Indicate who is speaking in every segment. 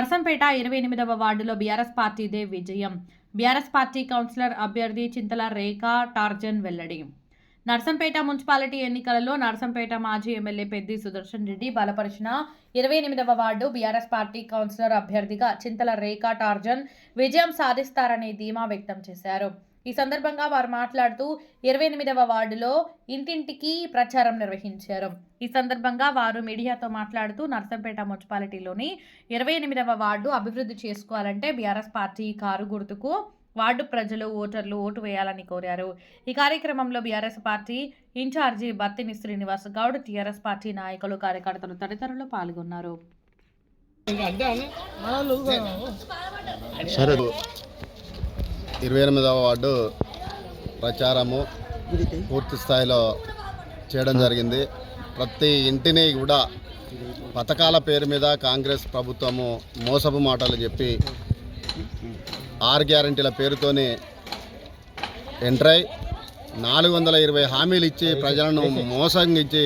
Speaker 1: నర్సంపేట ఇరవై ఎనిమిదవ వార్డులో బీఆర్ఎస్ పార్టీదే విజయం. బీఆర్ఎస్ పార్టీ కౌన్సిలర్ అభ్యర్థి చింతల రేఖా టార్జన్ వెల్లడి. నర్సంపేట మున్సిపాలిటీ ఎన్నికలలో నర్సంపేట మాజీ ఎమ్మెల్యే పెద్ది సుదర్శన్ రెడ్డి బలపరిచిన ఇరవై ఎనిమిదవ వార్డు బీఆర్ఎస్ పార్టీ కౌన్సిలర్ అభ్యర్థిగా చింతల రేఖా టార్జన్ విజయం సాధిస్తారనే ధీమా వ్యక్తం చేశారు. ఈ సందర్భంగా వారు మాట్లాడుతూ ఇరవై ఎనిమిదవ వార్డులో ఇంటింటికి ప్రచారం నిర్వహించారు. ఈ సందర్భంగా వారు మీడియాతో మాట్లాడుతూ నర్సంపేట మున్సిపాలిటీలోని ఇరవై ఎనిమిదవ వార్డు అభివృద్ధి చేసుకోవాలంటే బీఆర్ఎస్ పార్టీ కారు గుర్తుకు వార్డు ప్రజలు ఓటర్లు ఓటు వేయాలని కోరారు. ఈ కార్యక్రమంలో BRS party incharge Battini Srinivas Goud TRS party నాయకులు కార్యకర్తలు తదితరులు పాల్గొన్నారు.
Speaker 2: ఇరవై ఎనిమిదవ వార్డు ప్రచారము పూర్తి స్థాయిలో చేయడం జరిగింది. ప్రతి ఇంటిని కూడా పథకాల పేరు మీద కాంగ్రెస్ ప్రభుత్వము మోసపు మాటలు చెప్పి ఆరు గ్యారంటీల పేరుతోని ఎంటర్ అయి నాలుగు వందల ఇరవై హామీలు ఇచ్చి ప్రజలను మోసంగిచ్చి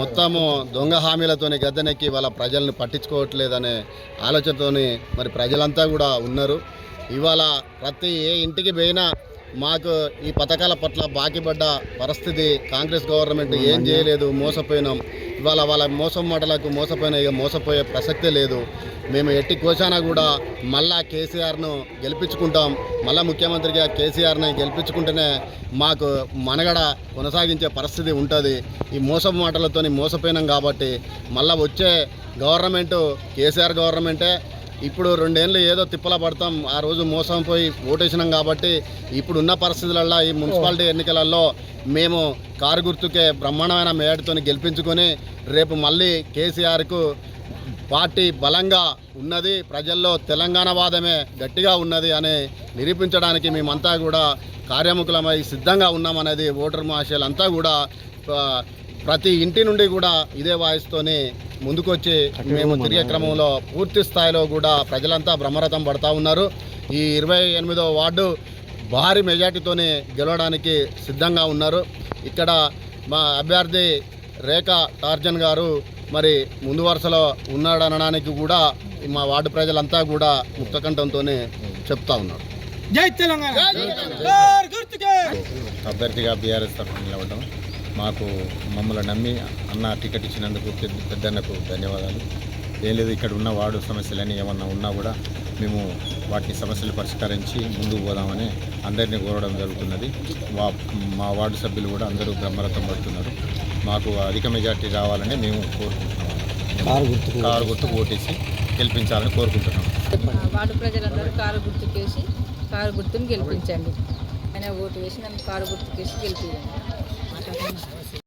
Speaker 2: మొత్తము దొంగ హామీలతోని గద్దెనెక్కి వాళ్ళ ప్రజలను పట్టించుకోవట్లేదనే ఆలోచనతోని మరి ప్రజలంతా కూడా ఉన్నారు. ఇవాళ ప్రతి ఏ ఇంటికి పోయినా మాకు ఈ పథకాల పట్ల బాకీపడ్డ పరిస్థితి కాంగ్రెస్ గవర్నమెంట్ ఏం చేయలేదు మోసపోయినాం. ఇవాళ వాళ్ళ మోసం మాటలకు మోసపోయిన ఇక మోసపోయే ప్రసక్తే లేదు. మేము ఎట్టి కోశానా కూడా మళ్ళా కేసీఆర్ను గెలిపించుకుంటాం. మళ్ళా ముఖ్యమంత్రిగా కేసీఆర్ని గెలిపించుకుంటేనే మాకు మనగడ కొనసాగించే పరిస్థితి ఉంటుంది. ఈ మోసపు మాటలతోని మోసపోయినాం కాబట్టి మళ్ళా వచ్చే గవర్నమెంటు కేసీఆర్ గవర్నమెంటే ఇప్పుడు రెండేళ్ళు ఏదో తిప్పల పడతాం ఆ రోజు మోసం పోయి ఓటేసినాం కాబట్టి ఇప్పుడు ఉన్న పరిస్థితులలో ఈ మున్సిపాలిటీ ఎన్నికలలో మేము కారు గుర్తుకే బ్రహ్మాండమైన మేడతో గెలిపించుకొని రేపు మళ్ళీ కేసీఆర్కు పార్టీ బలంగా ఉన్నది ప్రజల్లో తెలంగాణ వాదమే గట్టిగా ఉన్నది అని నిరూపించడానికి మేమంతా కూడా కార్యముఖులమై సిద్ధంగా ఉన్నామనేది ఓటర్ మహాశయులంతా కూడా ప్రతి ఇంటి నుండి కూడా ఇదే వాయిస్తోని ముందుకొచ్చి మేము తిరిగే క్రమంలో పూర్తి స్థాయిలో కూడా ప్రజలంతా బ్రహ్మరథం పడతా ఉన్నారు. ఈ ఇరవై ఎనిమిదో వార్డు భారీ మెజార్టీతోనే గెలవడానికి సిద్ధంగా ఉన్నారు. ఇక్కడ మా అభ్యర్థి రేఖ టార్జన్ గారు మరి ముందు వరుసలో ఉన్నాడనడానికి కూడా మా వార్డు ప్రజలంతా కూడా ముక్తకంఠంతోనే చెప్తా ఉన్నారు.
Speaker 3: జై తెలంగాణ.
Speaker 4: అభ్యర్థిగా బీఆర్ఎస్ తరఫున నిలవడం మాకు మమ్మల్ని నమ్మి అన్న టికెట్ ఇచ్చినందుకు పెద్ద పెద్దన్నకు ధన్యవాదాలు. ఏం లేదు ఇక్కడ ఉన్న వార్డు సమస్యలని ఏమన్నా ఉన్నా కూడా మేము వాటి సమస్యలు పరిష్కరించి ముందుకు పోదామని అందరినీ కోరడం జరుగుతున్నది. వా మా వార్డు సభ్యులు కూడా అందరూ బ్రహ్మరథం పడుతున్నారు. మాకు అధిక మెజార్టీ రావాలని మేము కోరుకుంటున్నాము
Speaker 3: కారు గుర్తుకు
Speaker 4: కారు గుర్తు ఓటేసి గెలిపించాలని కోరుకుంటున్నాము
Speaker 5: వార్డు ప్రజలందరూ కారు గుర్తుకేసి కారు గుర్తుని గెలిపించండి. ఆయన ఓటు వేసి నన్ను కారు గుర్తుకేసి గెలిపించండి Terima kasih.